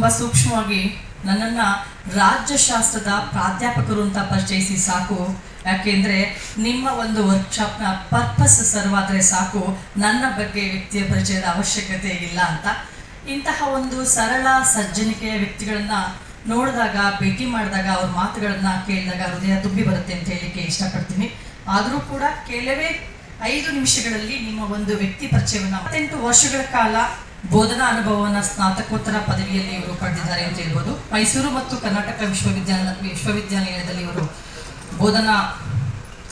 ತುಂಬ ಸೂಕ್ಷ್ಮವಾಗಿ ನನ್ನನ್ನು ರಾಜ್ಯಶಾಸ್ತ್ರದ ಪ್ರಾಧ್ಯಾಪಕರು ಅಂತ ಪರಿಚಯಿಸಿ ಸಾಕು. ಯಾಕೆಂದರೆ ನಿಮ್ಮ ಒಂದು ವರ್ಕ್ಶಾಪ್ನ ಪರ್ಪಸ್ ಸರ್ವಾದರೆ ಸಾಕು. ನನ್ನ ಬಗ್ಗೆ ವ್ಯಕ್ತಿಯ ಪರಿಚಯದ ಅವಶ್ಯಕತೆ ಇಲ್ಲ ಅಂತ. ಇಂತಹ ಒಂದು ಸರಳ, ಸಜ್ಜನಿಕೆಯ ವ್ಯಕ್ತಿಗಳನ್ನ ನೋಡಿದಾಗ, ಭೇಟಿ ಮಾಡಿದಾಗ ಅವ್ರ ಮಾತುಗಳನ್ನ ಕೇಳಿದಾಗ ಹೃದಯ ತುಂಬಿ ಬರುತ್ತೆ ಅಂತ ಹೇಳಲಿಕ್ಕೆ ಇಷ್ಟಪಡ್ತೀನಿ. ಆದರೂ ಕೂಡ ಕೆಲವೇ ಐದು ನಿಮಿಷಗಳಲ್ಲಿ ನಿಮ್ಮ ಒಂದು ವ್ಯಕ್ತಿ ಪರಿಚಯವನ್ನು ಹತ್ತೆಂಟು ವರ್ಷಗಳ ಕಾಲ ಬೋಧನಾ ಅನುಭವವನ್ನು ಸ್ನಾತಕೋತ್ತರ ಪದವಿಯಲ್ಲಿ ಇವರು ಪಡೆದಿದ್ದಾರೆ ಅಂತ ಹೇಳ್ಬೋದು. ಮೈಸೂರು ಮತ್ತು ಕರ್ನಾಟಕ ವಿಶ್ವವಿದ್ಯಾಲಯ ವಿಶ್ವವಿದ್ಯಾನಿಲಯದಲ್ಲಿ ಇವರು ಬೋಧನಾ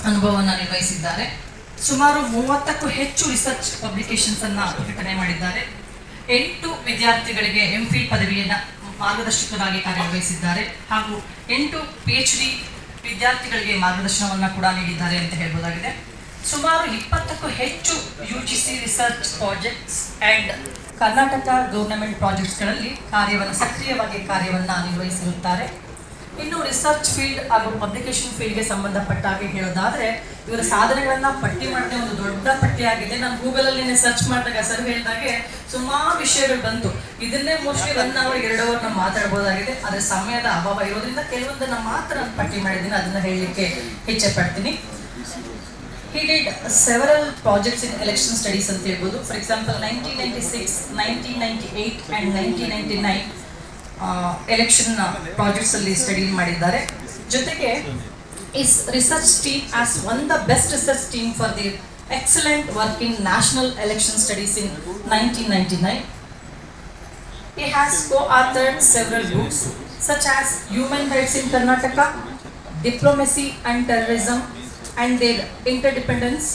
ಅನುಭವವನ್ನು ನಿರ್ವಹಿಸಿದ್ದಾರೆ. ಸುಮಾರು ಮೂವತ್ತಕ್ಕೂ ಹೆಚ್ಚು ರಿಸರ್ಚ್ ಪಬ್ಲಿಕೇಶನ್ಸ್ ಅನ್ನ ಪ್ರಕಟಣೆ ಮಾಡಿದ್ದಾರೆ. ಎಂಟು ವಿದ್ಯಾರ್ಥಿಗಳಿಗೆ ಎಂ ಫಿಲ್ ಪದವಿಯನ್ನ ಮಾರ್ಗದರ್ಶಕರಾಗಿ ಕಾರ್ಯನಿರ್ವಹಿಸಿದ್ದಾರೆ. ಹಾಗೂ ಎಂಟು ಪಿ ಎಚ್ ಡಿ ವಿದ್ಯಾರ್ಥಿಗಳಿಗೆ ಮಾರ್ಗದರ್ಶನವನ್ನ ಕೂಡ ನೀಡಿದ್ದಾರೆ ಅಂತ ಹೇಳ್ಬೋದಾಗಿದೆ. ಸುಮಾರು ಇಪ್ಪತ್ತಕ್ಕೂ ಹೆಚ್ಚು U G C research projects and Karnataka government ಪ್ರಾಜೆಕ್ಟ್ಸ್ಗಳಲ್ಲಿ ಕಾರ್ಯವನ್ನು ಸಕ್ರಿಯವಾಗಿ ಕಾರ್ಯವನ್ನು ನಿರ್ವಹಿಸಿರುತ್ತಾರೆ. ಇನ್ನು ರಿಸರ್ಚ್ ಫೀಲ್ಡ್ ಹಾಗೂ ಪಬ್ಲಿಕೇಶನ್ ಫೀಲ್ಡ್ಗೆ ಸಂಬಂಧಪಟ್ಟ ಹಾಗೆ ಹೇಳೋದಾದರೆ, ಇವರ ಸಾಧನೆಗಳನ್ನ ಪಟ್ಟಿ ಮಾಡದೆ ಒಂದು ದೊಡ್ಡ ಪಟ್ಟಿಯಾಗಿದೆ. ನಾನು ಗೂಗಲಲ್ಲಿ ಸರ್ಚ್ ಮಾಡಿದಾಗ ಸರ್ ಹೇಳಿದಾಗೆ ಸುಮಾರು ವಿಷಯಗಳು ಬಂತು. ಇದನ್ನೇ ಮೋಸ್ಟ್ಲಿ ಒನ್ ಅವರ್ ಎರಡು ಅವರ್ ನಾವು ಮಾತಾಡ್ಬೋದಾಗಿದೆ. ಆದರೆ ಸಮಯದ ಅಭಾವ ಇರೋದ್ರಿಂದ ಕೆಲವೊಂದನ್ನು ಮಾತ್ರ ನಾನು ಪಟ್ಟಿ ಮಾಡಿದ್ದೀನಿ. ಅದನ್ನ ಹೇಳಲಿಕ್ಕೆ ಇಚ್ಛೆ ಪಡ್ತೀನಿ. He did several projects in election studies ಅಂತ ಹೇಳ್ಬೋದು. For example nineteen ninety six nineteen ninety eight and nineteen ninety nine election ಪ್ರಾಜೆಕ್ಟ್ಸಲ್ಲಿ study ಮಾಡಿದ್ದಾರೆ. ಜೊತೆಗೆ is research team as one the best research team for the excellent work in national election studies in nineteen ninety nine He has co-authored several books such as Human Rights in Karnataka, Diplomacy and Terrorism and Their Interdependence,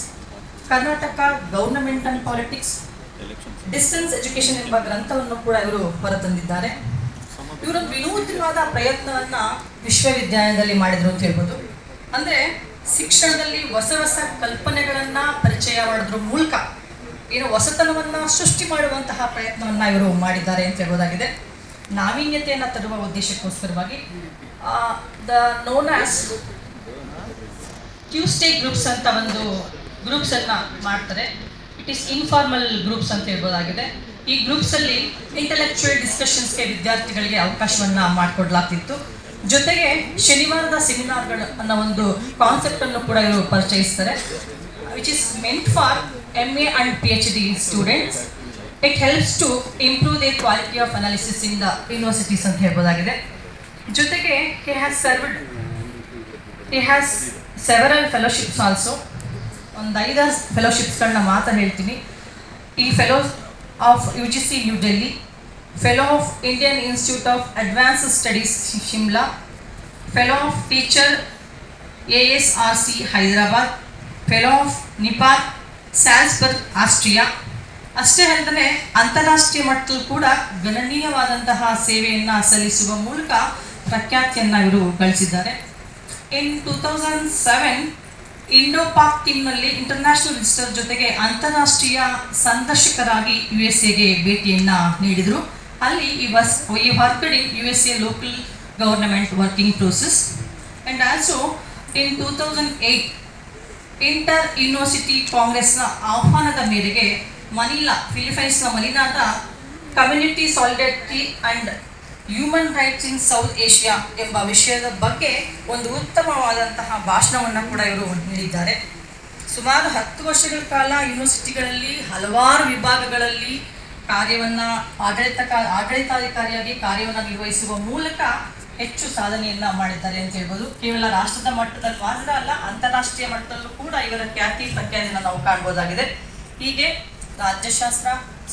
Karnataka Government and Politics, distance education ಎಂಬ ಗ್ರಂಥವನ್ನು ಕೂಡ ಇವರು ಹೊರತಂದಿದ್ದಾರೆ. ಇವರು ವಿನೂತನವಾದ ಪ್ರಯತ್ನವನ್ನ ವಿಶ್ವವಿದ್ಯಾಲಯದಲ್ಲಿ ಮಾಡಿದ್ರು ಅಂತ ಹೇಳ್ಬೋದು. ಅಂದ್ರೆ ಶಿಕ್ಷಣದಲ್ಲಿ ಹೊಸ ಹೊಸ ಕಲ್ಪನೆಗಳನ್ನ ಪರಿಚಯ ಮಾಡೋದ್ರ ಮೂಲಕ ಏನು ಹೊಸತನವನ್ನ ಸೃಷ್ಟಿ ಮಾಡುವಂತಹ ಪ್ರಯತ್ನವನ್ನ ಇವರು ಮಾಡಿದ್ದಾರೆ ಅಂತ ಹೇಳ್ಬೋದಾಗಿದೆ. ನಾವೀನ್ಯತೆಯನ್ನು ತರುವ ಉದ್ದೇಶಕ್ಕೋಸ್ಕರವಾಗಿ the known as Tuesday groups ಅಂತ ಒಂದು ಗ್ರೂಪ್ಸ್ ಅನ್ನ ಮಾಡ್ತಾರೆ. ಇಟ್ ಈಸ್ ಇನ್ಫಾರ್ಮಲ್ ಗ್ರೂಪ್ಸ್ ಅಂತ ಹೇಳ್ಬೋದಾಗಿದೆ. ಈ ಗ್ರೂಪ್ಸ್ ಅಲ್ಲಿ ಇಂಟೆಲೆಕ್ಚುಯಲ್ ಡಿಸ್ಕಷನ್ಸ್ಗೆ ವಿದ್ಯಾರ್ಥಿಗಳಿಗೆ ಅವಕಾಶವನ್ನ ಮಾಡಿಕೊಡ್ಲಾಗ್ತಿತ್ತು. ಜೊತೆಗೆ ಶನಿವಾರದ ಸೆಮಿನಾರ್ಗಳು ಅನ್ನೋ ಒಂದು ಕಾನ್ಸೆಪ್ಟ್ ಅನ್ನು ಕೂಡ ಇವರು ಪರಿಚಯಿಸ್ತಾರೆ. Which is meant for M A and P H D students it helps to improve the quality of analysis in the universities ಅಂತ ಹೇಳ್ಬೋದಾಗಿದೆ. ಜೊತೆಗೆ he has served he has several fellowships also ಒಂದು ಐದಾರು ಫೆಲೋಶಿಪ್ಸ್ಗಳನ್ನ ಮಾತ್ರ ಹೇಳ್ತೀನಿ. ಈ fellows of U G C New Delhi fellow of Indian institute of advance studies Shimla fellow of teacher A S R C Hyderabad fellow of Nepal Salzburg Austria ಅಷ್ಟೇ ಅಲ್ಲದೆ ಅಂತಾರಾಷ್ಟ್ರೀಯ ಮಟ್ಟದಲ್ಲಿ ಕೂಡ ಗಣನೀಯವಾದಂತಹ ಸೇವೆಯನ್ನು ಸಲ್ಲಿಸುವ ಮೂಲಕ ಪ್ರಖ್ಯಾತಿಯನ್ನು ಇವರು ಗಳಿಸಿದ್ದಾರೆ. In two thousand seven Indo Pak ಟೀಮ್ನಲ್ಲಿ international visitor ಜೊತೆಗೆ ಅಂತಾರಾಷ್ಟ್ರೀಯ ಸಂದರ್ಶಕರಾಗಿ ಯು ಎಸ್ ಎಗೆ ಭೇಟಿಯನ್ನು ನೀಡಿದರು. ಅಲ್ಲಿ he was he worked U S A local government working process and also in two thousand eight inter university ಕಾಂಗ್ರೆಸ್ನ ಆಹ್ವಾನದ ಮೇರೆಗೆ ಮನಿಲಾ ಫಿಲಿಪೈನ್ಸ್ನ ಮನಿಲಾದ community solidarity and human rights in South Asia ಎಂಬ ವಿಷಯದ ಬಗ್ಗೆ ಒಂದು ಉತ್ತಮವಾದಂತಹ ಭಾಷಣವನ್ನು ಕೂಡ ಇವರು ನೀಡಿದ್ದಾರೆ. ಸುಮಾರು ಹತ್ತು ವರ್ಷಗಳ ಕಾಲ ಯೂನಿವರ್ಸಿಟಿಗಳಲ್ಲಿ ಹಲವಾರು ವಿಭಾಗಗಳಲ್ಲಿ ಕಾರ್ಯವನ್ನು ಆಡಳಿತ ಆಡಳಿತಾಧಿಕಾರಿಯಾಗಿ ಕಾರ್ಯವನ್ನು ನಿರ್ವಹಿಸುವ ಮೂಲಕ ಹೆಚ್ಚು ಸಾಧನೆಯನ್ನ ಮಾಡಿದ್ದಾರೆ ಅಂತ ಹೇಳ್ಬೋದು. ಕೇವಲ ರಾಷ್ಟ್ರದ ಮಟ್ಟದಲ್ಲಿ ಮಾತ್ರ ಅಲ್ಲ, ಅಂತಾರಾಷ್ಟ್ರೀಯ ಮಟ್ಟದಲ್ಲೂ ಕೂಡ ಇವರ ಖ್ಯಾತಿ, ಪ್ರಖ್ಯಾತಿಯನ್ನು ನಾವು ಕಾಣ್ಬೋದಾಗಿದೆ. ಹೀಗೆ ರಾಜ್ಯಶಾಸ್ತ್ರ,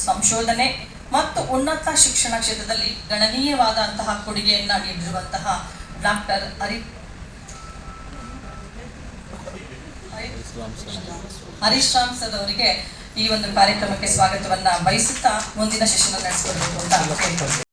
ಸಂಶೋಧನೆ ಮತ್ತು ಉನ್ನತ ಶಿಕ್ಷಣ ಕ್ಷೇತ್ರದಲ್ಲಿ ಗಣನೀಯವಾದಂತಹ ಕೊಡುಗೆಯನ್ನ ನೀಡಿರುವಂತಹ ಡಾಕ್ಟರ್ ಹರಿ ಹರೀಶ್ ರಾಮ್ ಸರ್ ಅವರಿಗೆ ಈ ಒಂದು ಕಾರ್ಯಕ್ರಮಕ್ಕೆ ಸ್ವಾಗತವನ್ನ ಬಯಸುತ್ತಾ ಮುಂದಿನ ಸೆಷನ್ ನಡೆಸಿಕೊಡಬೇಕು ಅಂತ